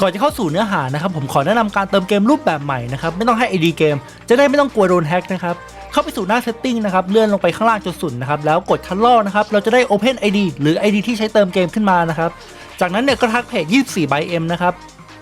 ก่อนจะเข้าสู่เนื้อหานะครับผมขอแนะนำการเติมเกมรูปแบบใหม่นะครับไม่ต้องให้ ID เกมจะได้ไม่ต้องกลัวโดนแฮ็กนะครับเข้าไปสู่หน้า setting นะครับเลื่อนลงไปข้างล่างจนสุดนะครับแล้วกดคันลอกนะครับเราจะได้ Open ID หรือ ID ที่ใช้เติมเกมขึ้นมานะครับจากนั้นเนี่ยก็ทักเพจ24 by M นะครับ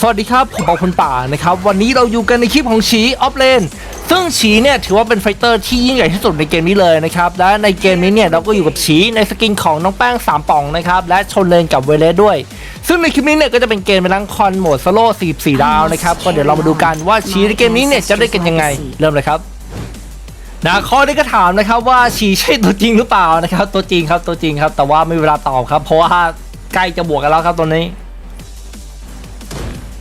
สวัสดีครับผมปอคุณป่านะครับ วันนี้เราอยู่กันในคลิปของฉีออฟเลนซึ่งฉีเนี่ยถือว่าเป็นไฟเตอร์ที่ยิ่งใหญ่ที่สุดในเกมนี้เลยนะครับ และในเกมนี้เนี่ยเราก็อยู่กับฉีในสกินของน้องแป้ง3ป่องนะครับ และชนเลนกับเวเลสด้วย ซึ่งในคลิปนี้เนี่ยก็จะเป็นเกมเป็นทั้งคอนโหมดสโล่44 ดาวนะครับ ก็เดี๋ยวเรามาดูกันว่าฉีในเกมนี้เนี่ยจะได้กันยังไง เริ่มเลยครับนะข้อนี้ก็ถามนะครับว่าฉีใช่ตัวจริงหรือเปล่านะครับ ตัวจริงครับตัวจริงครับ แต่ว่าไม่เวลาตอบครับ เพราะว่าใกล้จะบวกกันแล้วครับตัวนี้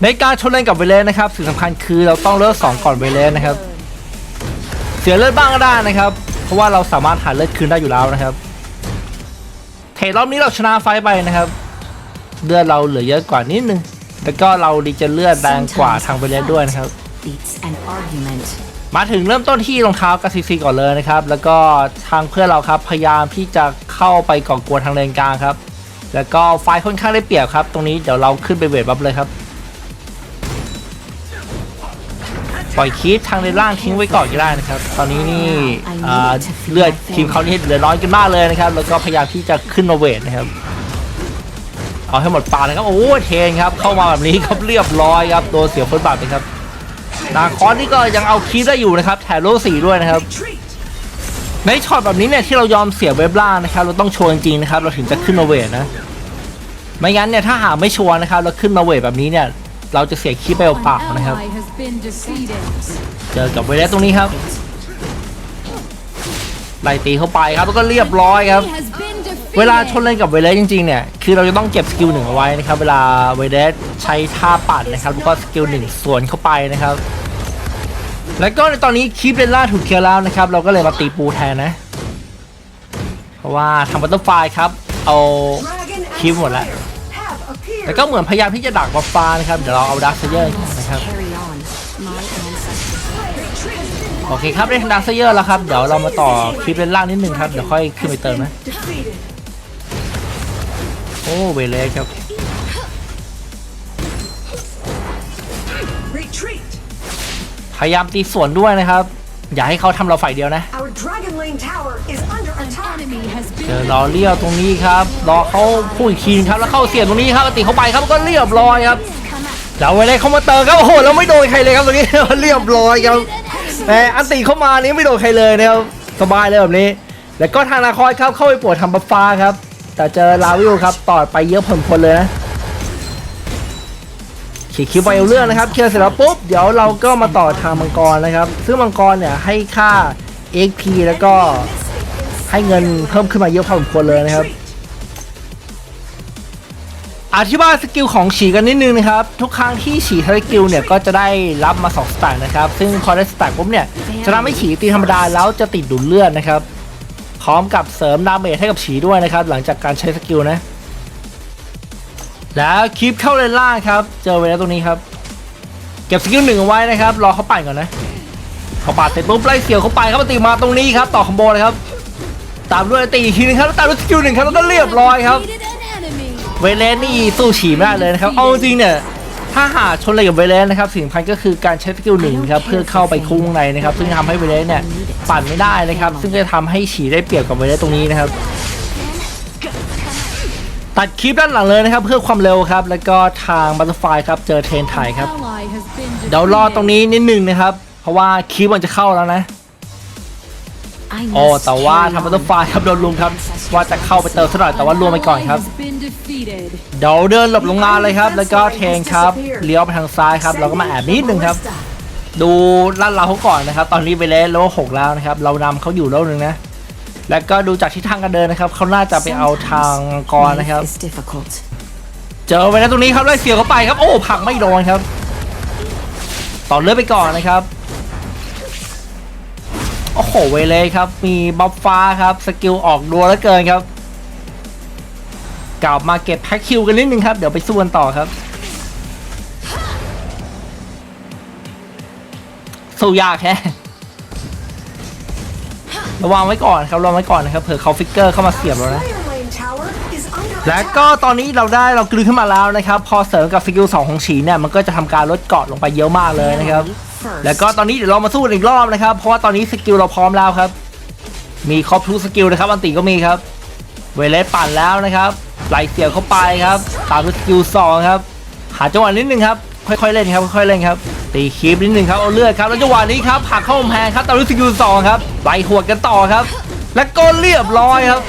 ในการชนเลนกับเวเลสนะครับสิ่งสำคัญคือเราต้องเลือกสองก่อนเวเลสนะครับ เสียเลือดบ้างก็ได้นะครับ เพราะว่าเราสามารถหาเลือดคืนได้อยู่แล้วนะครับ เทรดรอบนี้เราชนะไฟไปนะครับ เลือดเราเหลือเยอะกว่านิดนึงแล้วก็เราดีจะเลือดแรงกว่าทางเวเลสด้วยนะครับ มาถึงเริ่มต้นที่รองเท้ากับซีซีก่อนเลยนะครับ แล้วก็ทางเพื่อนเราครับพยายามที่จะเข้าไปก่อกวนทางเลนกลางครับ แล้วก็ไฟค่อนข้างได้เปรียบครับ ตรงนี้เดี๋ยวเราขึ้นไปเวทบัฟเลยครับ ปล่อยคีฟทางเลนล่างทิ้งไว้ก่อนก็ได้นะครับ ตอนนี้นี่เลือดทีมเขานี่เหลือน้อยกันมากเลยนะครับ แล้วก็พยายามที่จะขึ้นมาเวทนะครับ เอาให้หมดปานะครับ โอ้เทนครับ เข้ามาแบบนี้ครับเรียบร้อยครับตัวเสียฟุตบาทไปครับนาคอนนี่ก็ยังเอาคีย์ได้อยู่นะครับ แถมโลสีด้วยนะครับในช็อตแบบนี้เนี่ยที่เรายอมเสียเว็บล่างนะครับ เราต้องโชว์จริงๆนะครับ เราถึงจะขึ้นมาเวทนะไม่งั้นเนี่ยถ้าหากไม่ชัวร์นะครับเราขึ้นมาเวทแบบนี้เนี่ย เราจะเสียคีย์ไปเปล่านะครับ been defeated. เจอกับเวเลสตรงนี้ครับไล่ตีเข้าไปครับแล้วก็เรียบร้อยครับ He has been defeated. เวลาชนเลนกับเวเลสจริงๆเนี่ยคือเราจะต้องเก็บสกิลหนึ่งเอาไว้นะครับเวลาเวเลสใช้ท่าปัดนะครับแล้วก็สกิลหนึ่งสวนเข้าไปนะครับ แล้วก็ในตอนนี้คลิปเลนล่าถูกเคลียร์แล้วนะครับ เราก็เลยมาตีปูแทนนะ เพราะว่าทางบัตเตอร์ไฟครับ เอา Dragon and Keep one Slayer have appeared. แล้วก็เหมือนพยายามที่จะดักบัฟฟ้านะครับเดี๋ยวเราเอาดักเซเยอร์นะครับ Carry on. My ancestors. โอเคครับได้ทางดักเซเยอร์แล้วครับ เดี๋ยวเรามาต่อคลิปเลนล่างนิดนึงครับ เดี๋ยวค่อยขึ้นไปเติมนะ Defeated. โอ้เวเลสครับ Retreat. พยายามตีสวนด้วยนะครับ อย่าให้เขาทำเราฝ่ายเดียวนะ Our Dragon Lane tower is under An attack. enemy has เจอ been รอเลี้ยวตรงนี้ครับรอเขาพูดอีกทีนึงครับแล้วเข้าเสียบตรงนี้ครับตีเข้าไปครับก็เรียบร้อยครับแล้วเวเลสเขามาเติมครับโอ้โหแล้วไม่โดนใครเลยครับตรงนี้เรียบร้อยครับ แต่อันตีเข้ามานี้ไม่โดนใครเลยนะครับสบายเลยแบบนี้ แล้วก็ทางนาคอยครับเข้าไปปวดทำบัฟฟ้าครับ แต่เจอลาวิลครับต่อไปเยอะพอสมควรเลยนะขีดคิวไบโอเลื่อนนะครับเคลียร์เสร็จแล้วปุ๊บ เดี๋ยวเราก็มาต่อทางมังกรนะครับ ซึ่งมังกรเนี่ยให้ค่า XP แล้วก็ให้เงินเพิ่มขึ้นมาเยอะพอสมควรเลยนะครับ อธิบายสกิลของฉีกันนิดนึงนะครับ ทุกครั้งที่ฉีทสกิลเนี่ยก็จะได้รับมา2สแต็กนะครับ ซึ่งพอได้สแต็กปุ๊บเนี่ยจะทำให้ฉีตีธรรมดาแล้วจะติดดูดเลือดนะครับพร้อมกับเสริมดาเมจให้กับฉีด้วยนะครับ หลังจากการใช้สกิลนะ แล้วคลิปเข้าเลนล่างครับ เจอไว้แล้วตรงนี้ครับ เก็บสกิลหนึ่งไว้นะครับ รอเขาปั่นก่อนนะเขาปาดเสร็จปุ๊บไล่เสียวเขาไปครับตีมาตรงนี้ครับ ต่อคอมโบเลยครับ ตามด้วยตีอีกทีนึงครับแล้วตามด้วยสกิลหนึ่งครับแล้วก็เรียบร้อยครับ เวเลสนี่สู้ฉีไม่ได้เลยนะครับ เอาจริงๆเนี่ยถ้าหากชนอะไรกับเวเลสนะครับสิ่งสำคัญก็คือการใช้สกิลหนึ่งครับเพื่อเข้าไปคุ้งในนะครับ ซึ่งทำให้เวเลสเนี่ยปั่นไม่ได้นะครับ ซึ่งจะทำให้ฉีได้เปรียบกับเวเลสตรงนี้นะครับ ตัดคลิปด้านหลังเลยนะครับ เพื่อความเร็วครับ แล้วก็ทางบัตเตอร์ไฟครับเจอเทรนไทยครับ Ally has been เดี๋ยวรอตรง defeated. นี้นิดนึงนะครับ เพราะว่าคลิปมันจะเข้าแล้วนะ I โอ้ must แต่ว่า carry ทางบัตเตอ on. ร์ไฟครับโดนลุมครับว่าจะเข้าไปเติมสักหน่อยแต่ว่ารวมไปก่อน Ally ครับ has been defeated. เดี๋ยวเดินหลบลงมาเลยครับ แล้วก็เทงครับเลี้ยวไปทางซ้ายครับเราก็มาแอบนิดนึงครับ ดูลาดเราเขาก่อนนะครับ ตอนนี้ไปเลสโลหกแล้วนะครับ เรานำเขาอยู่โลกหนึ่งนะ แล้วก็ดูจากทิศทางการเดินนะครับเขาน่าจะไปเอาทางกรนะครับ Life is difficult. เจอไปแล้วตรงนี้ครับไล่เสียบเขาไปครับ โอ้ผลักไม่โดนครับ ต่อเลือดไปก่อนนะครับ โอ้โหเวเลยครับ มีบัฟฟ้าครับสกิลออกดัวแล้วเกินครับกลับมาเก็บแพ็คคิวกันนิดนึงครับ เดี๋ยวไปสู้กันต่อครับ สู้ยากแค่ระวังไว้ก่อนครับระวังไว้ก่อนนะครับเผื่อเขาฟิกเกอร์เข้ามาเสียบเรานะ และ attack. ก็ตอนนี้เราได้เรากลืนขึ้นมาแล้วนะครับ พอเสริมกับสกิล2ของฉีเนี่ยมันก็จะทำการลดเกราะลงไปเยอะมากเลยนะครับ First. แล้วก็ตอนนี้เดี๋ยวเรามาสู้กันอีกรอบนะครับ เพราะว่าตอนนี้สกิลเราพร้อมแล้วครับ มีครบทุกสกิลนะครับอันติก็มีครับ เวเลสปั่นแล้วนะครับไหลเสียบเข้าไปครับ ตามด้วยสกิลสองครับ หาจังหวะนิดนึงครับค่อยๆเล่นครับค่อยๆเล่นครับตีคีบนิดนึงครับเอาเลือดครับแล้วจังหวะนี้ครับผลักเข้ากำแพงครับตามด้วยสกิลสองครับไหลหัวดกันต่อครับ แล้วก็เรียบร้อยครับ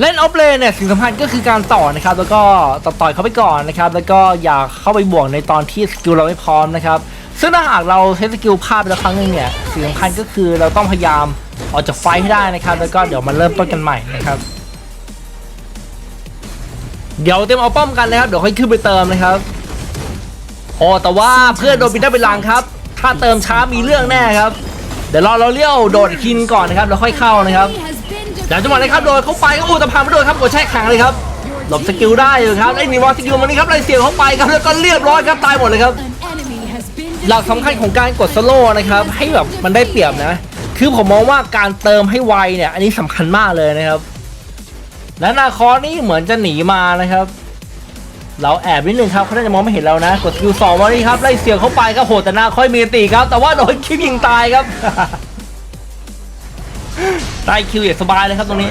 เล่นออฟเลนเนี่ยสิ่งสำคัญก็คือการต่อนะครับแล้วก็ต่อต่อยเขาไปก่อนนะครับแล้วก็อย่าเข้าไปบวกในตอนที่สกิลเราไม่พร้อมนะครับซึ่งถ้าหากเราใช้สกิลพลาดไปแล้วครั้งหนึงเนี่ยสิ่งสำคัญก็คือเราต้องพยายามออกจากไฟให้ได้นะครับแล้วก็เดี๋ยวมาเริ่มต้นกันใหม่นะครับ เดี๋ยวเต็มเอาป้อมกันนะครับเดี๋ยวค่อยขึ้นไปเติมนะครับโอ้แต่ว่าเพื่อนโดนปิดได้เป็นลังครับ ถ้าเติมช้ามีเรื่องแน่ครับเดี๋ยวรอเราเลี้ยวโดดอีกทีนึงก่อนนะครับแล้วค่อยเข้านะครับ He has been หลัง defeated. จังหวะนี้ครับโดนเข้าไปก็อู้ตะพานมาโดนครับกดแช่แข็งเลยครับหลบสกิลได้อยู่ครับไอ้นิวอสกิลมันนี่ครับไล่เสียงเข้าไปครับแล้วก็เรียบร้อยครับตายหมดเลยครับ An enemy has been หลักสำคัญของการกดสโลว์นะครับ ให้แบบมันได้เปรียบนะ คือผมมองว่าการเติมให้ไวเนี่ย อันนี้สำคัญมากเลยนะครับ และนาคอสนี่เหมือนจะหนีมานะครับ เราแอบนิดนึงครับเขาน่าจะมองไม่เห็นเรานะ กดสกิลสองมานี่ครับไล่เสียงเข้าไปครับโหแต่นาคอยมีตีครับ แต่ว่าโดนคิวยิงตายครับ ได้คิวอย่างสบายเลยครับตรงนี้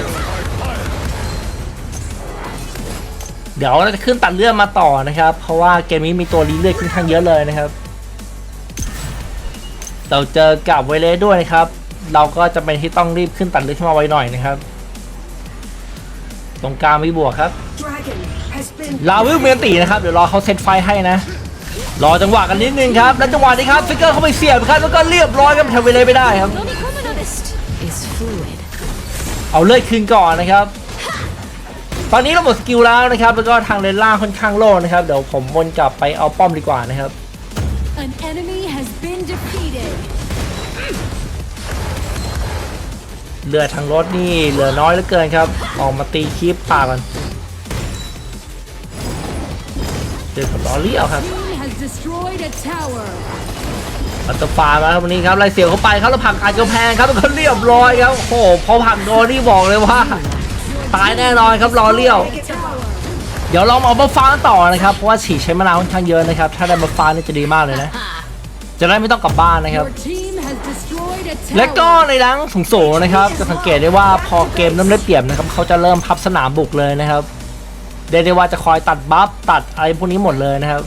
เดี๋ยวเราจะขึ้นตัดเลือดมาต่อนะครับ เพราะว่าเกมนี้มีตัวรีเลือดค่อนข้างเยอะเลยนะครับ เราเจอกับเวเลสด้วยนะครับ เราก็จะเป็นที่ต้องรีบขึ้นตัดเลือดขึ้นมาไว้หน่อยนะครับ ตรงกลางมีบวกครับ Dragon has been ลาวิลเมียนตีนะครับ เดี๋ยวรอเขาเซตไฟให้นะรอจังหวะกันนิดนึงครับ แล้วจังหวะนี้ครับฟิกเกอร์เข้าไปเสียบครับแล้วก็เรียบร้อยครับทำเวเลสไม่ได้ครับ is fluid. เอาเลือดคืนก่อนนะครับ ตอนนี้เราหมดสกิลแล้วนะครับ แล้วก็ทางเลนล่างค่อนข้างโล่งนะครับ เดี๋ยวผมวนกลับไปเอาป้อมดีกว่านะครับ An enemy has been defeated. เรือทางรถนี่เหลือน้อยเหลือเกินครับ ออกมาตีคีปป่ากันเจอกับลอเลี้ยวครับ Team has destroyed a tower. อัตฟามาครับวันนี้ครับไล่เสียงเข้าไปครับแล้วผลักอัดกำแพงครับแล้วก็เรียบร้อยครับโอ้โหพอผลักโดนนี่บอกเลยว่า ตายแน่นอนครับรอเลี้ยว เดี๋ยวเรามาเอาบัฟฟ้ากันต่อนะครับ เพราะว่าฉีดใช้มะนาวค่อนข้างเยอะนะครับ ถ้าได้บัฟฟ้านี่จะดีมากเลยนะ จะได้ไม่ต้องกลับบ้านนะครับ Your team has destroyed a tower. และก็ในดังสูงๆนะครับ จะสังเกตได้ว่าพอเกมเริ่มได้เปรียบนะครับเขาจะเริ่มพับสนามบุกเลยนะครับเรียกได้ว่าจะคอยตัดบัฟตัดอะไรพวกนี้หมดเลยนะครับ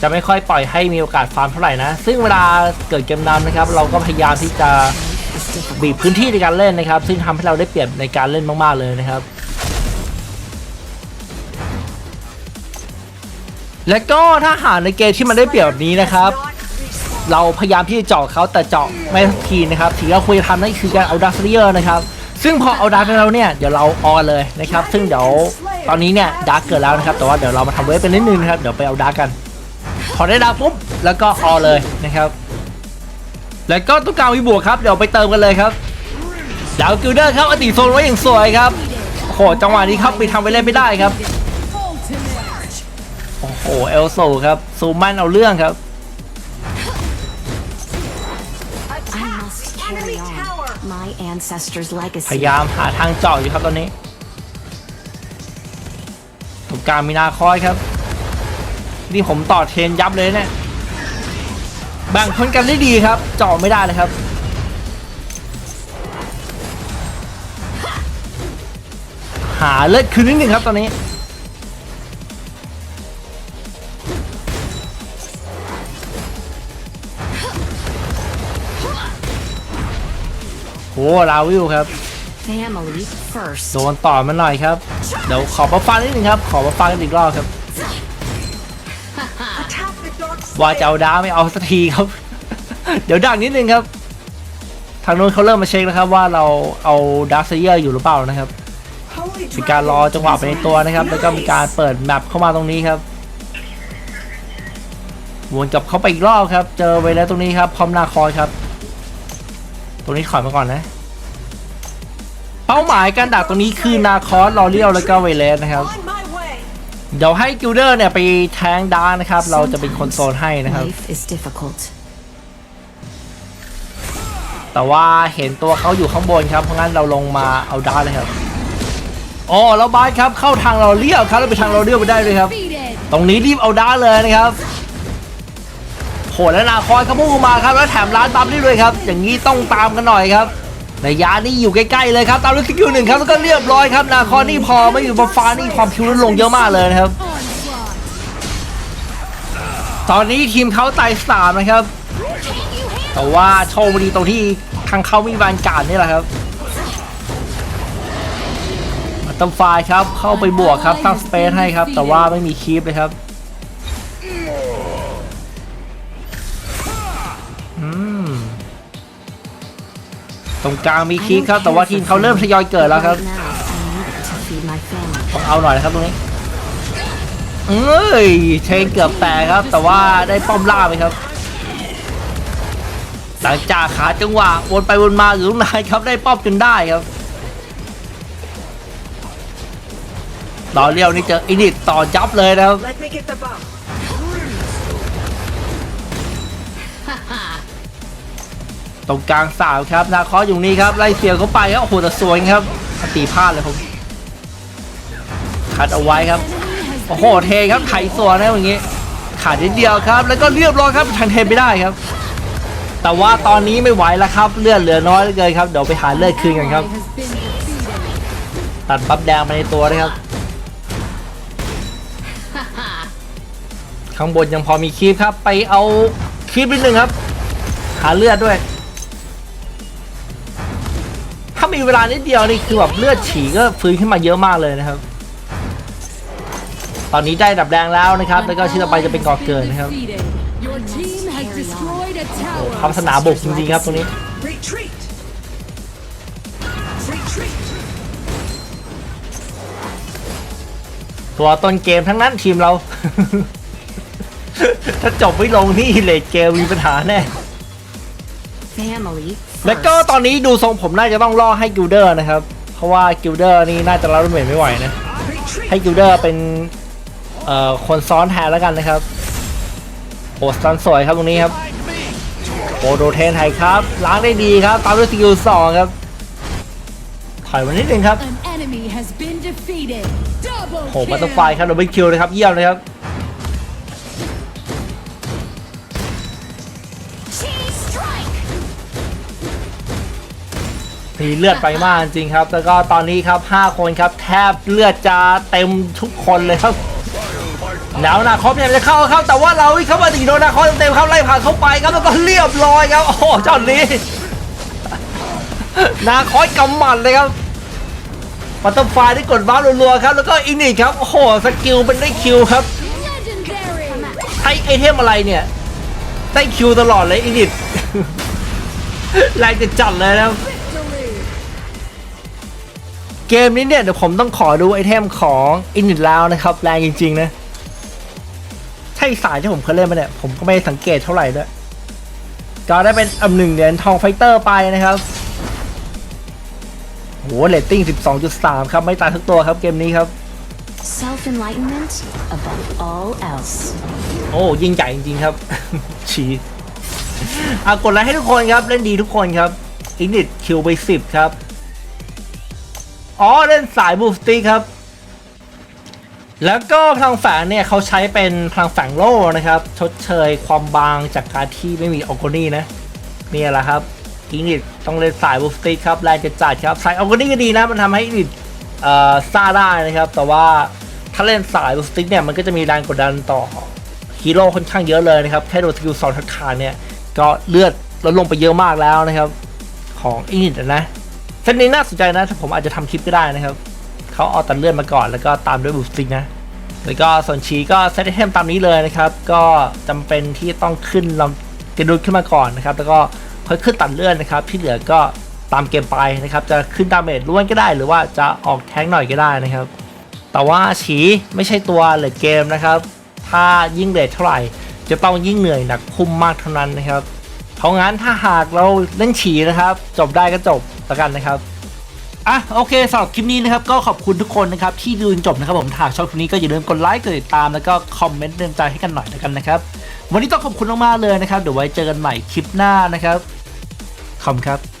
จะไม่ค่อยปล่อยให้มีโอกาสฟาร์มเท่าไหร่นะ ซึ่งเวลาเกิดเกมนำนะครับ เราก็พยายามที่จะบีบพื้นที่ในการเล่นนะครับ ซึ่งทำให้เราได้เปรียบในการเล่นมาก ๆ เลยนะครับ และก็ถ้าหาในเกมที่มันได้เปรียบแบบนี้นะครับ เราพยายามที่จะเจาะเขาแต่เจาะไม่ทันทีนะครับสิ่งที่เราควรจะทำนั่นคือการเอาดัสเซียร์นะครับ ซึ่งพอเอาดักไปแล้วเนี่ยเดี๋ยวเราออนเลยนะครับ ซึ่งเดี๋ยวตอนนี้เนี่ยดักเกิดแล้วนะครับ แต่ว่าเดี๋ยวเรามาทำเวฟเป็นนิดนึงนะครับ เดี๋ยวไปเอาดักกัน พอได้ดักปุ๊บแล้วก็ออเลยนะครับ แล้วก็ต้องการวิบวกครับเดี๋ยวไปเติมกันเลยครับดาวกิลเดอร์ครับอติโซนไว้อย่างสวยครับโอ้โหจังหวะนี้ครับไปทำไปเล่นไม่ได้ครับโอ้โหเอลโซครับซูมันเอาเรื่องครับพยายามหาทางเจาะอยู่ครับตอนนี้ตรงกางมีนาคอยครับ นี่ผมต่อเทรนยับเลยเนี่ยแบ่งคนกันได้ดีครับเจาะไม่ได้เลยครับ หาเลือดคืนนิดหนึ่งครับตอนนี้โหลาวิวครับ Family first. โดนต่อมันหน่อยครับ เดี๋ยวขอมาฟังนิดนึงครับ ขอมาฟังกันอีกรอบครับ attack the dark ว่าจะเอาดาไม่เอาสักทีครับ เดี๋ยวดักนิดนึงครับ ทางโน้นเขาเริ่มมาเช็คแล้วครับ ว่าเราเอาดาร์เซเยอร์อยู่หรือเปล่านะครับมีการรอจังหวะไปในตัวนะครับ แล้วก็มีการเปิดแมปเข้ามาตรงนี้ครับวนกลับเข้าไปอีกรอบครับ เจอไว้แล้วตรงนี้ครับ พร้อมนาคอสครับ ตรงนี้ถอยมาก่อนนะ เป้าหมายการดักตรงนี้คือนาคอสลอเรียลแล้วก็เวเลสนะครับ เดี๋ยวให้กิลเดอร์เนี่ยไปแทงดาร์กนะครับ เราจะเป็นคนโซนให้นะครับ Life is difficult. แต่ว่าเห็นตัวเขาอยู่ข้างบนครับ เพราะงั้นเราลงมาเอาดาร์กเลยครับอ๋อแล้วบาสครับเข้าทางเราเรียวครับแล้วไปทางเราเรียวไปได้เลยครับ Defeated. ตรงนี้รีบเอาดาร์กเลยนะครับโหแล้วนาคอยเขาพุ่งมาครับแล้วแถมร้านบัฟได้ด้วยครับ อย่างนี้ต้องตามกันหน่อยครับ ระยะนี่อยู่ใกล้ๆเลยครับตามด้วยสกิลหนึ่งครับแล้วก็เรียบร้อยครับนาคอนี่พอไม่อยู่บนฟ้านี่ความคิวลดลงเยอะมากเลยนะครับ ตอนนี้ทีมเขาไต่สามนะครับ แต่ว่าโชคดีตรงที่ทางเขามีแวนการนี่แหละครับตัมไฟครับเข้าไปบวกครับสร้างสเปซให้ครับ แต่ว่าไม่มีคีปเลยครับ ตรงกลางมี I คีป don't ครับแต่ care ว่า for ทีมเขาเริ่มทยอยเกิดแล้วครับ Right now, I need to feed my family. ต้องเอาหน่อยนะครับตรงนี้เอ้ยเชนเกือบแตกครับ แต่ว่าได้ป้อมล่าไปครับ หลังจากขาจังหวะวนไปวนมาอยู่ตรงไหนครับได้ป้อมจนได้ครับรอเลี้ยวนี่เจออินิดต่อจับเลยนะครับ ตรงกลางสาวครับ นาคอสอยู่นี่ครับ ไล่เสียเข้าไปครับโอ้โหแต่สวยครับตีพลาดเลยผมคัดเอาไว้ครับ โอ้โหเทครับไถสวนนะอย่างงี้ ขาดนิดเดียวครับ แล้วก็เรียบร้อยครับทันเทไม่ได้ครับ แต่ว่าตอนนี้ไม่ไหวแล้วครับ เลือดเหลือน้อยเหลือเกินครับ เดี๋ยวไปหาเลือดคืนกันครับ ตัดปั๊บแดงไปในตัวนะครับ ข้างบนยังพอมีคีบครับ ไปเอาคีบนิดนึงครับ หาเลือดด้วย มีเวลานิดเดียวนี่คือแบบเลือดฉี่ก็ฟื้นขึ้นมาเยอะมากเลยนะครับ ตอนนี้ได้ดับแดงแล้วนะครับ แล้วก็ชิ้นต่อไปจะเป็นกอเกินนะครับ Defeated. Your team has destroyed a ทำ tower. สนามบุกจริงๆครับตรงนี้ Retreat. Retreat. ตัวต้นเกมทั้งนั้นทีมเรา ถ้าจบไม่ลงนี่เลดเกมมีปัญหาแน่ Family แล้วก็ first. ตอนนี้ดูทรงผมน่าจะต้องล่อให้กิลเดอร์นะครับ เพราะว่ากิลเดอร์นี่น่าจะรับเมทไม่ไหวนะ Retreat. ให้กิลเดอร์เป็นเอ่อคนซ้อนแทนแล้วกันนะครับโอ้ซ้อนสวยครับตรงนี้ครับโอ้โดเทนไทยครับ ล้างได้ดีครับ ตามด้วยสกิลสองครับ ถอยมานิดนึงครับ An enemy has been defeated. Double โอ้บัตเตอร์ไฟ kill. ครับดับเบิลคิวเลยครับ เยี่ยมเลยครับ มีเลือดไปมากจริงครับ แล้วก็ตอนนี้ครับ 5 คนครับ แทบเลือดจะเต็มทุกคนเลยครับแล้วนาคอสเนี่ยจะเข้าครับแต่ว่าเราเข้ามาตีโดนนาคอสเต็มๆครับไล่ผ่านเข้าไปครับแล้วก็เรียบร้อยครับโอ้โหจอนนี้ นาคอสกำหมัดเลยครับปัตตอร์ไฟได้กดบ้ารัวๆครับ แล้วก็อินนี่ครับโอ้โหสกิลเป็นได้คิวครับ Legendary. ให้ไอเทมอะไรเนี่ยได้คิวตลอดเลยอินิดแรงจะจัดเลยนะครับ เกมนี้เนี่ยเดี๋ยวผมต้องขอดูไอเทมของอินิดแล้วนะครับ แรงจริง ๆ นะใช่สายที่ผมเคยเล่นมาเนี่ย ผมก็ไม่ได้สังเกตเท่าไหร่ด้วยก็ได้เป็นอันหนึ่งเหรียญทองไฟเตอร์ไปนะครับโหเรตติ้ง 12.3 ครับ ไม่ตายทุกตัวครับเกมนี้ครับ Self enlightenment above all else. โอ้ยิ่งใหญ่จริง ๆ ครับ ชีอะกดไลค์ให้ทุกคนครับ เล่นดีทุกคนครับอินิดคิวไป 10 ครับ อ๋อเล่นสายบูสตี้ครับ แล้วก็พลังแฝงเนี่ยเขาใช้เป็นพลังแฝงโล่นะครับ ชดเชยความบางจากการที่ไม่มีออโกนี่นะนี่แหละครับอินิดต้องเล่นสายบูสตี้ครับแรงจะจัดครับสายออโกนี่ก็ดีนะมันทำให้อินิดเอ่อซ่าได้นะครับ แต่ว่าถ้าเล่นสายบูสตี้เนี่ยมันก็จะมีแรงกดดันต่อฮีโร่ค่อนข้างเยอะเลยนะครับแค่โดนสกิลสองทัดขาดเนี่ยก็เลือดลดลงไปเยอะมากแล้วนะครับ ของอินิดนะ เส้นนี้น่าสนใจนะถ้าผมอาจจะทำคลิปก็ได้นะครับเขาเอาตัดเลือดมาก่อนแล้วก็ตามด้วยบูสติกนะแล้วก็ส่วนชีก็เซตไอเทมตามนี้เลยนะครับ ก็จำเป็นที่ต้องขึ้นลำกระดุดขึ้นมาก่อนนะครับ แล้วก็ค่อยขึ้นตัดเลือดนะครับ ที่เหลือก็ตามเกมไปนะครับ จะขึ้นดาเมจล้วนก็ได้ หรือว่าจะออกแท้งหน่อยก็ได้นะครับ แต่ว่าฉีไม่ใช่ตัวเลดเกมนะครับ ถ้ายิ่งเลดเท่าไหร่ จะต้องยิ่งเหนื่อยหนักคุ้มมากเท่านั้นนะครับ เพราะงั้นถ้าหากเราเล่นฉีนะครับ จบได้ก็จบ แล้วกันนะครับอะโอเคสำหรับคลิปนี้นะครับก็ขอบคุณทุกคนนะครับที่ดูจนจบนะครับผมถ้าชอบคลิปนี้ก็อย่าลืมกดไลค์กดติดตามแล้วก็คอมเมนต์เตือนใจให้กันหน่อยแล้วกันนะครับ วันนี้ต้องขอบคุณมากๆเลยนะครับเดี๋ยวไว้เจอกันใหม่คลิปหน้านะครับขอบคุณครับ